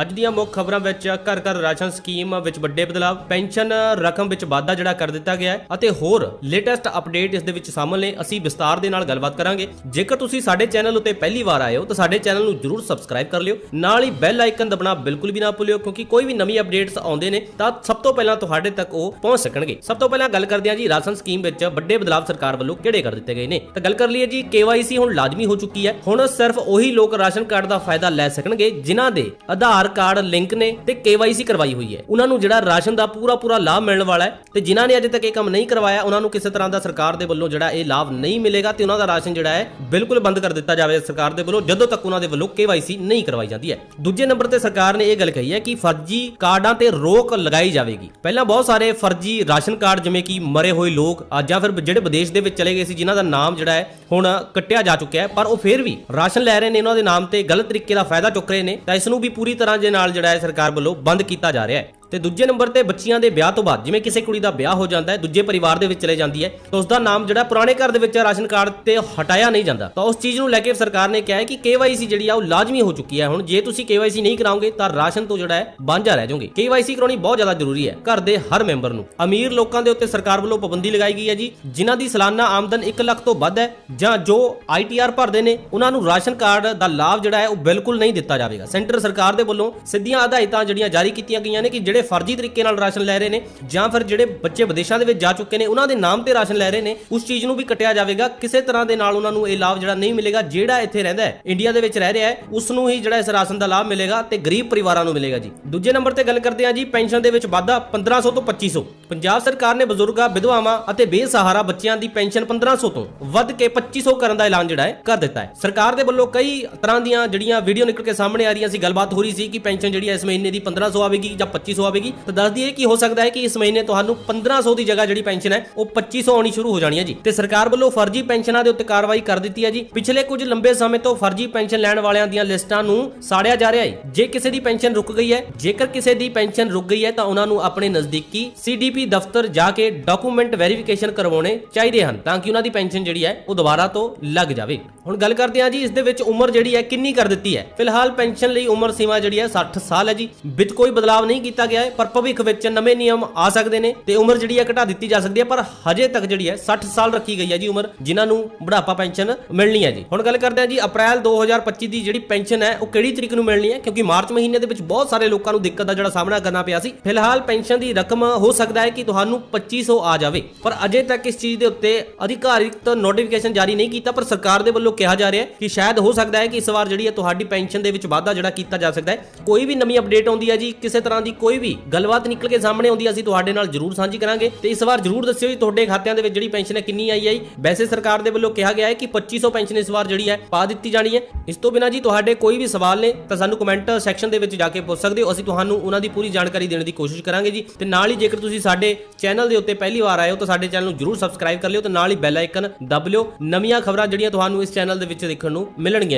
ਅੱਜ ਦੀਆਂ ਮੁੱਖ ਖਬਰਾਂ ਵਿੱਚ ਘਰ ਘਰ ਰਾਸ਼ਨ ਸਕੀਮ ਵਿੱਚ ਵੱਡੇ ਬਦਲਾਅ ਪੈਨਸ਼ਨ ਰਕਮ ਵਿੱਚ ਵਾਧਾ ਜਿਹੜਾ ਕਰ ਦਿੱਤਾ ਗਿਆ ਹੈ ਅਤੇ ਹੋਰ ਲੇਟੈਸਟ ਅਪਡੇਟ ਇਸ ਦੇ ਵਿੱਚ ਸ਼ਾਮਲ ਨੇ। ਅਸੀਂ ਵਿਸਤਾਰ ਦੇ ਨਾਲ ਗੱਲਬਾਤ ਕਰਾਂਗੇ। ਜੇਕਰ ਤੁਸੀਂ ਸਾਡੇ ਚੈਨਲ ਉੱਤੇ ਪਹਿਲੀ ਵਾਰ ਆਏ ਹੋ, ਤਾਂ ਸਾਡੇ ਚੈਨਲ ਨੂੰ ਜਰੂਰ ਸਬਸਕ੍ਰਾਈਬ ਕਰ ਲਿਓ। ਨਾਲ ਹੀ ਬੈਲ ਆਈਕਨ ਦਬਣਾ ਬਿਲਕੁਲ ਵੀ ਨਾ ਭੁੱਲਿਓ, ਕਿਉਂਕਿ ਕੋਈ ਵੀ ਨਵੀਂ ਅਪਡੇਟਸ ਆਉਂਦੇ ਨੇ, ਤਾਂ ਸਭ ਤੋਂ ਪਹਿਲਾਂ ਤੁਹਾਡੇ ਤੱਕ ਉਹ ਪਹੁੰਚ ਸਕਣਗੇ। ਸਭ ਤੋਂ ਪਹਿਲਾਂ ਗੱਲ ਕਰਦੇ ਹਾਂ ਜੀ ਰਾਸ਼ਨ ਸਕੀਮ ਵਿੱਚ ਵੱਡੇ ਬਦਲਾਅ ਸਰਕਾਰ ਵੱਲੋਂ ਕਿਹੜੇ ਕਰ ਦਿੱਤੇ ਗਏ ਨੇ। ਤਾਂ ਗੱਲ ਕਰ ਲਈਏ ਜੀ, KYC ਹੁਣ ਲਾਜ਼ਮੀ ਹੋ ਚੁੱਕੀ ਹੈ। ਹੁਣ ਸਿਰਫ ਉਹੀ ਲੋਕ ਰਾਸ਼ਨ ਕਾਰਡ ਦਾ ਫਾਇਦਾ ਲੈ ਸਕਣਗੇ, ਜਿਨ੍ਹਾਂ ਦੇ ਆਧਾਰ ਕਾਰਡ, ਲਿੰਕ ਨੇ ਤੇ KYC ਕਰਵਾਈ ਹੋਈ ਹੈ। ਉਹਨਾਂ ਨੂੰ ਜਿਹੜਾ ਰਾਸ਼ਨ ਦਾ ਪੂਰਾ ਪੂਰਾ ਲਾਭ ਮਿਲਣ ਵਾਲਾ ਹੈ ਤੇ ਜਿਨ੍ਹਾਂ ਨੇ ਅਜੇ ਤੱਕ ਇਹ ਕੰਮ ਨਹੀਂ ਕਰਵਾਇਆ, ਉਹਨਾਂ ਨੂੰ ਕਿਸੇ ਤਰ੍ਹਾਂ ਦਾ ਸਰਕਾਰ ਦੇ ਵੱਲੋਂ ਜਿਹੜਾ ਇਹ ਲਾਭ ਨਹੀਂ ਮਿਲੇਗਾ ਤੇ ਉਹਨਾਂ ਦਾ ਰਾਸ਼ਨ ਜਿਹੜਾ ਹੈ ਬਿਲਕੁਲ ਬੰਦ ਕਰ ਦਿੱਤਾ ਜਾਵੇ। ਸਰਕਾਰ ਦੇ ਵੱਲੋਂ ਜਦੋਂ ਤੱਕ ਉਹਨਾਂ ਦੇ ਵੱਲੋਂ KYC ਨਹੀਂ ਕਰਵਾਈ ਜਾਂਦੀ ਹੈ। ਦੂਜੇ ਨੰਬਰ ਤੇ ਸਰਕਾਰ ਨੇ ਇਹ ਗੱਲ ਕਹੀ ਹੈ ਕਿ ਫਰਜ਼ੀ ਕਾਰਡਾਂ ਤੇ ਰੋਕ ਲਗਾਈ ਜਾਵੇਗੀ। ਪਹਿਲਾਂ ਬਹੁਤ ਸਾਰੇ ਫਰਜ਼ੀ ਰਾਸ਼ਨ ਕਾਰਡ ਜਿਵੇਂ ਕਿ ਮਰੇ ਹੋਏ ਲੋਕ ਜਾਂ ਫਿਰ ਜਿਹੜੇ ਵਿਦੇਸ਼ ਦੇ ਵਿੱਚ ਚਲੇ ਗਏ ਸੀ, ਜਿਨ੍ਹਾਂ ਦਾ ਨਾਮ ਜਿਹੜਾ ਹੈ ਹੁਣ ਕੱਟਿਆ ਜਾ ਚੁੱਕਿਆ ਹੈ, ਪਰ ਉਹ ਫਿਰ ਵੀ ਰਾਸ਼ਨ ਲੈ ਰਹੇ ਨੇ, ਉਹਨਾਂ ਦੇ ਨਾਮ ਤੇ ਗਲਤ ਤਰੀਕੇ ਦਾ ਫਾਇਦਾ ਚੁੱਕ ਰਹੇ ਨੇ। ਤਾਂ ਇਸ ਨੂੰ ਵੀ ਪੂਰੀ ਤਰ੍ਹਾਂ ਦੇ ਨਾਲ ਜਿਹੜਾ ਹੈ ਸਰਕਾਰ ਵੱਲੋਂ ਬੰਦ ਕੀਤਾ ਜਾ ਰਿਹਾ ਹੈ। ਤੇ ਦੂਜੇ ਨੰਬਰ ਤੇ ਬੱਚੀਆਂ ਦੇ ਵਿਆਹ ਤੋਂ ਬਾਅਦ, ਜਿਵੇਂ ਕਿਸੇ ਕੁੜੀ ਦਾ ਵਿਆਹ ਹੋ ਜਾਂਦਾ ਹੈ, ਦੂਜੇ ਪਰਿਵਾਰ ਦੇ ਵਿੱਚ ਚਲੇ ਜਾਂਦੀ ਹੈ, ਤਾਂ ਉਸ ਦਾ ਨਾਮ ਜਿਹੜਾ ਪੁਰਾਣੇ ਘਰ ਦੇ ਵਿੱਚ ਰਾਸ਼ਨ ਕਾਰਡ ਤੇ ਹਟਾਇਆ ਨਹੀਂ ਜਾਂਦਾ। ਤਾਂ ਉਸ ਚੀਜ਼ ਨੂੰ ਲੈ ਕੇ ਸਰਕਾਰ ਨੇ ਕਿਹਾ ਹੈ ਕਿ KYC ਜਿਹੜੀ ਆ, ਉਹ ਲਾਜ਼ਮੀ ਹੋ ਚੁੱਕੀ ਹੈ ਹੁਣ। ਜੇ ਤੁਸੀਂ KYC ਨਹੀਂ ਕਰਾਓਗੇ, ਤਾਂ ਰਾਸ਼ਨ ਤੋਂ ਜਿਹੜਾ ਹੈ, ਵਾਂਝਾ ਰਹਿ ਜਾਓਗੇ। KYC ਕਰਾਉਣੀ ਬਹੁਤ ਜ਼ਿਆਦਾ ਜ਼ਰੂਰੀ ਹੈ, ਘਰ ਦੇ ਹਰ ਮੈਂਬਰ ਨੂੰ। ਅਮੀਰ ਲੋਕਾਂ ਦੇ ਉੱਤੇ ਸਰਕਾਰ ਵੱਲੋਂ ਪਾਬੰਦੀ ਲਗਾਈ ਗਈ ਹੈ ਜੀ, ਜਿਨ੍ਹਾਂ ਦੀ ਸਾਲਾਨਾ ਆਮਦਨ 1 ਲੱਖ ਤੋਂ ਵੱਧ ਹੈ, ਜਾਂ ਜੋ ITR ਭਰਦੇ ਨੇ, ਉਹਨਾਂ ਨੂੰ ਰਾਸ਼ਨ ਕਾਰਡ ਦਾ ਲਾਭ ਜਿਹੜਾ ਹੈ, ਉਹ ਬਿਲਕੁਲ ਨਹੀਂ ਦਿੱਤਾ ਜਾਵੇਗਾ। ਸੈਂਟਰ ਸਰਕਾਰ ਦੇ ਵੱਲੋਂ ਸਿੱਧੀਆਂ ਹਦਾਇਤਾਂ ਜਿਹੜੀਆਂ ਜਾਰੀ ਕੀਤੀਆਂ ਗਈਆਂ ਨੇ ਕਿ ਜਿਹੜੇ ਫਰਜ਼ੀ ਤਰੀਕੇ ਨਾਲ ਰਾਸ਼ਨ ਲੈ ਰਹੇ ਨੇ ਜਾਂ ਫਿਰ ਜਿਹੜੇ ਬੱਚੇ ਵਿਦੇਸ਼ਾਂ ਦੇ ਵਿੱਚ ਜਾ ਚੁੱਕੇ ਨੇ, ਉਹਨਾਂ ਦੇ ਨਾਮ ਤੇ ਰਾਸ਼ਨ ਲੈ ਰਹੇ ਨੇ, ਉਸ ਚੀਜ਼ ਨੂੰ ਵੀ ਕੱਟਿਆ ਜਾਵੇਗਾ। ਕਿਸੇ ਤਰ੍ਹਾਂ ਦੇ ਨਾਲ ਉਹਨਾਂ ਨੂੰ ਇਹ ਲਾਭ ਜਿਹੜਾ ਨਹੀਂ ਮਿਲੇਗਾ, ਜਿਹੜਾ ਇੱਥੇ ਰਹਿੰਦਾ ਹੈ, ਇੰਡੀਆ ਦੇ ਵਿੱਚ ਰਹਿ ਰਿਹਾ ਹੈ, ਉਸ ਨੂੰ ਹੀ ਜਿਹੜਾ ਇਸ ਰਾਸ਼ਨ ਦਾ ਲਾਭ ਮਿਲੇਗਾ ਤੇ ਗਰੀਬ ਪਰਿਵਾਰਾਂ ਨੂੰ ਮਿਲੇਗਾ ਜੀ। ਦੂਜੇ ਨੰਬਰ ਤੇ ਗੱਲ ਕਰਦੇ ਹਾਂ ਜੀ, ਪੈਨਸ਼ਨ ਦੇ ਵਿੱਚ ਵਾਧਾ 1500 ਤੋਂ 2500 ਪੰਜਾਬ ਸਰਕਾਰ ਨੇ ਬਜ਼ੁਰਗਾਂ, ਵਿਧਵਾਵਾਂ ਅਤੇ ਬੇਸਹਾਰਾ ਬੱਚਿਆਂ ਦੀ ਪੈਨਸ਼ਨ 1500 ਤੋਂ ਵੱਧ ਕੇ 2500 ਕਰਨ ਦਾ ਐਲਾਨ ਜਿਹੜਾ ਹੈ, ਕਰ ਦਿੱਤਾ ਹੈ। ਸਰਕਾਰ ਦੇ ਵੱਲੋਂ ਕਈ ਤਰ੍ਹਾਂ ਦੀਆਂ ਜਿਹੜੀਆਂ ਵੀਡੀਓ ਨਿਕਲ ਕੇ ਸਾਹਮਣੇ ਆ ਰਹੀਆਂ ਸੀ, ਗੱਲਬਾਤ ਹੋ ਰਹੀ ਸੀ ਕਿ ਪੈਨਸ਼ਨ ਜਿਹੜੀ ਹੈ ਇਸ ਮਹੀਨੇ ਦੀ 1500 ਆਵੇਗੀ ਜਾਂ 2500 ਆਵੇਗੀ ਤਾਂ ਦੱਸ ਦਈਏ ਕਿ ਹੋ ਸਕਦਾ ਹੈ ਕਿ ਇਸ ਮਹੀਨੇ ਤੁਹਾਨੂੰ 1500 ਦੀ ਜਗ੍ਹਾ ਜਿਹੜੀ ਪੈਨਸ਼ਨ ਹੈ, ਉਹ 2500 ਆਉਣੀ ਸ਼ੁਰੂ ਹੋ ਜਾਣੀ ਹੈ ਜੀ। ਤੇ ਸਰਕਾਰ ਵੱਲੋਂ ਫਰਜ਼ੀ ਪੈਨਸ਼ਨਾਂ ਦੇ ਉੱਤੇ ਕਾਰਵਾਈ ਕਰ ਦਿੱਤੀ ਹੈ ਜੀ। ਪਿਛਲੇ ਕੁਝ ਲੰਬੇ ਸਮੇਂ ਤੋਂ ਫਰਜ਼ੀ ਪੈਨਸ਼ਨ ਲੈਣ ਵਾਲਿਆਂ ਦੀਆਂ ਲਿਸਟਾਂ ਨੂੰ ਸਾੜਿਆ ਜਾ ਰਿਹਾ ਹੈ। ਜੇ ਕਿਸੇ ਦੀ ਪੈਨਸ਼ਨ ਰੁਕ ਗਈ ਹੈ, ਜੇਕਰ ਕਿਸੇ ਦੀ ਪੈਨਸ਼ਨ ਰੁਕ ਗਈ ਹੈ, ਤਾਂ ਉਹਨਾਂ ਨੂੰ ਆਪਣੇ ਨਜ਼ਦੀਕੀ ਸੀਡੀਪੀ ਦਫ਼ਤਰ ਜਾ ਕੇ ਡਾਕੂਮੈਂਟ ਵੈਰੀਫਿਕੇਸ਼ਨ ਕਰਵਾਉਣੇ ਚਾਹੀਦੇ ਹਨ, ਤਾਂ ਕਿ ਉਹਨਾਂ ਦੀ ਪੈਨਸ਼ਨ ਜਿਹੜੀ ਹੈ, ਉਹ ਦੁਬਾਰਾ ਤੋਂ ਲੱਗ ਜਾਵੇ। ਹੁਣ ਗੱਲ ਕਰਦੇ ਹਾਂ ਜੀ, ਇਸ ਦੇ ਵਿੱਚ ਉਮਰ ਜਿਹੜੀ ਹੈ, ਕਿੰਨੀ ਕਰ ਦਿੱਤੀ ਹੈ। ਫਿਲਹਾਲ ਪੈਨਸ਼ਨ ਲਈ ਉਮਰ ਸੀਮਾ ਜਿਹੜੀ ਹੈ 60 ਸਾਲ ਹੈ ਜੀ। ਵਿੱਚ ਕੋਈ ਬਦਲਾਅ ਨਹੀਂ ਕੀਤਾ ਗਿਆ ਹੈ, ਪਰ ਭਵਿੱਖ ਵਿੱਚ ਨਵੇਂ ਨਿਯਮ ਆ ਸਕਦੇ ਨੇ ਤੇ ਉਮਰ ਜਿਹੜੀ ਹੈ ਘਟਾ ਦਿੱਤੀ ਜਾ ਸਕਦੀ ਹੈ, ਪਰ ਹਜੇ ਤੱਕ ਜਿਹੜੀ ਹੈ 60 ਸਾਲ ਰੱਖੀ ਗਈ ਹੈ ਜੀ ਉਮਰ, ਜਿਨ੍ਹਾਂ ਨੂੰ ਬੁਢਾਪਾ ਪੈਨਸ਼ਨ ਮਿਲਣੀ ਹੈ ਜੀ। ਹੁਣ ਗੱਲ ਕਰਦੇ ਹਾਂ ਜੀ, ਅਪ੍ਰੈਲ 2025 ਦੀ ਜਿਹੜੀ ਪੈਨਸ਼ਨ ਹੈ, ਉਹ ਕਿਹੜੀ ਤਰੀਕ ਨੂੰ ਮਿਲਣੀ ਹੈ? ਕਿਉਂਕਿ ਮਾਰਚ ਮਹੀਨੇ ਦੇ ਵਿੱਚ ਬਹੁਤ ਸਾਰੇ ਲੋਕਾਂ ਨੂੰ ਦਿੱਕਤ ਦਾ ਜਿਹੜਾ ਸਾਹਮਣਾ ਕਰਨਾ ਪਿਆ ਸੀ। ਫਿਲਹਾਲ ਪੈਨਸ਼ਨ ਦੀ ਰਕਮ ਹੋ ਸਕਦਾ ਹੈ ਕਿ ਤੁਹਾਨੂੰ 2500 ਆ ਜਾਵੇ, ਪਰ ਅਜੇ ਤੱਕ ਇਸ ਚੀਜ਼ ਦੇ ਉੱਤੇ ਅਧਿਕਾਰਿਤ ਨੋਟੀਫਿਕੇਸ਼ਨ ਜਾਰੀ ਨਹੀਂ ਕੀਤਾ, ਪਰ ਸਰਕਾਰ ਦੇ ਵੱਲੋਂ ਕਿਹਾ ਜਾ ਰਿਹਾ ਹੈ ਕਿ ਸ਼ਾਇਦ ਹੋ ਸਕਦਾ ਹੈ ਕਿ ਇਸ ਵਾਰ ਜਿਹੜੀ ਹੈ ਤੁਹਾਡੀ ਪੈਨਸ਼ਨ ਦੇ ਵਿੱਚ ਵਾਧਾ ਜਿਹੜਾ ਕੀਤਾ ਜਾ ਸਕਦਾ ਹੈ। ਕੋਈ ਵੀ ਨਵੀਂ ਅਪਡੇਟ ਆਉਂਦੀ ਹੈ ਜੀ, ਕਿਸੇ ਤਰ੍ਹਾਂ ਦੀ ਕੋਈ ਵੀ ਗੱਲਬਾਤ ਨਿਕਲ ਕੇ ਸਾਹਮਣੇ ਆਉਂਦੀ ਹੈ ਅਸੀਂ ਤੁਹਾਡੇ ਨਾਲ ਜਰੂਰ ਸਾਂਝੀ ਕਰਾਂਗੇ। ਤੇ ਇਸ ਵਾਰ ਜਰੂਰ ਦੱਸਿਓ ਜੀ, ਤੁਹਾਡੇ ਖਾਤਿਆਂ ਦੇ ਵਿੱਚ ਜਿਹੜੀ ਪੈਨਸ਼ਨ ਹੈ ਕਿੰਨੀ ਆਈ ਹੈ ਵੈਸੇ ਸਰਕਾਰ ਦੇ ਵੱਲੋਂ ਕਿਹਾ ਗਿਆ ਹੈ ਕਿ 2500 ਪੈਨਸ਼ਨ ਇਸ ਵਾਰ ਜਿਹੜੀ ਹੈ ਪਾ ਦਿੱਤੀ ਜਾਣੀ ਹੈ। ਇਸ ਤੋਂ ਬਿਨਾਂ ਜੀ ਤੁਹਾਡੇ ਕੋਈ ਵੀ ਸਵਾਲ ਨੇ ਤਾਂ ਸਾਨੂੰ ਕਮੈਂਟ ਸੈਕਸ਼ਨ ਦੇ ਵਿੱਚ ਜਾ ਕੇ ਪੁੱਛ ਸਕਦੇ ਹੋ। ਅਸੀਂ ਤੁਹਾਨੂੰ ਉਹਨਾਂ ਦੀ ਪੂਰੀ ਜਾਣਕਾਰੀ ਦੇਣ ਦੀ ਕੋਸ਼ਿਸ਼ ਕਰਾਂਗੇ ਜੀ। ਤੇ ਨਾਲ ਹੀ ਜੇਕਰ ਤੁਸੀਂ ਸਾਡੇ ਚੈਨਲ ਦੇ ਉੱਤੇ ਪਹਿਲੀ ਵਾਰ ਆਏ ਹੋ ਤਾਂ ਸਾਡੇ ਚੈਨਲ ਨੂੰ ਜਰੂਰ ਸਬਸਕ੍ਰਾਈਬ ਕਰ ਲਿਓ ਤੇ ਨਾਲ ਹੀ ਬੈਲ ਆਈਕਨ ਦਬ ਲਿਓ। ਨਵੀਆਂ ਖਬਰਾਂ ਜਿਹੜੀਆਂ ਤੁਹਾਨੂੰ ਇਸ ਚੈਨਲ ਦੇ ਵਿੱਚ ਦੇਖਣ ਨੂੰ ਮਿਲਣਗੀਆਂ।